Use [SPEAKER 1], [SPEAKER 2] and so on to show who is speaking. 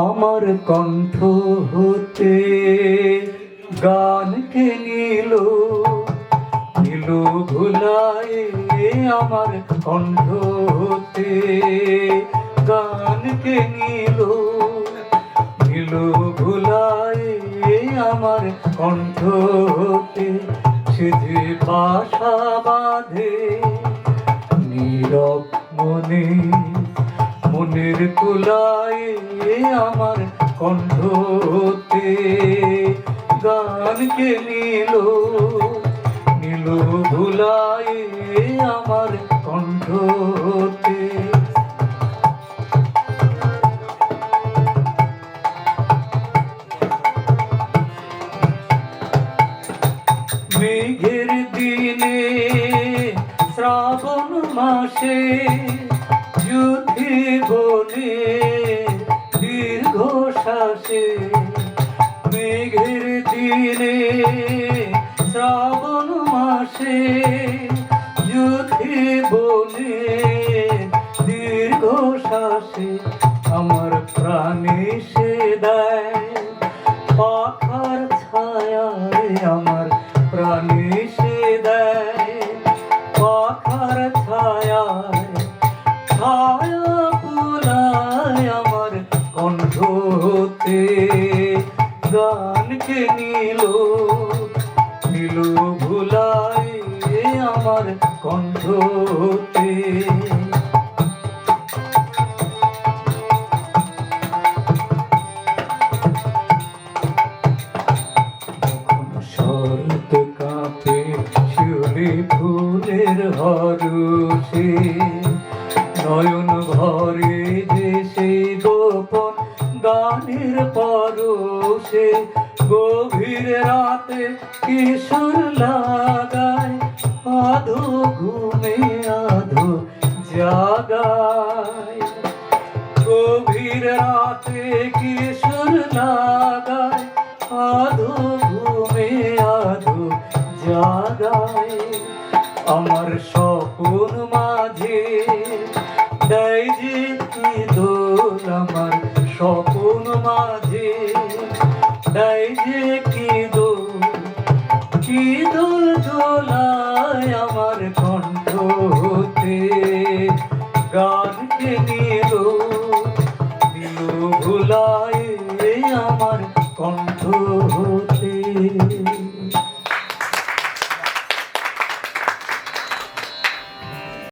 [SPEAKER 1] আমার কণ্ঠ হতে গানকে নিল নিল ভুলায় আমার কণ্ঠ হতে গান গানকে নিল নিল ভুলায় আমার কণ্ঠ হতে সে যে বাসা বাঁধে নীরব মনে মনের কুলায় আমার কণ্ঠতে গানকে নিল? নিল ভুলায় আমার কণ্ঠতে। মেঘের দিনে শ্রাবণ মাসে যুদ্ধি বনে দীর্ঘ শ্বাসে মেঘের দিনে শ্রাবণ মাসে যুদ্ধি বনে দীর্ঘ শ্বাসে আমার প্রাণে সে দেয় ছায়া পুলায় আমার কণ্ঠ হতে গানকে নিল নিল ভুলায় আমার কণ্ঠ হতে কাঁপে শিউলি ফুলের হরষে নয়ন ভরে যে সেই গোপন গানের পরশে গভীর রাতে কিশোর লাগায় আধো ঘুমে, আধো জাগায়। গভীর রাতে কিশোর লাগায় আধো ঘুমে, আধো জাগায়। আমার স্বপন মাঝে কি আমার স্বপ্ন মাঝে? তাই যে কি দোল আমার কণ্ঠ হতে গানকে নিল নিল ভুলায় আমার কণ্ঠ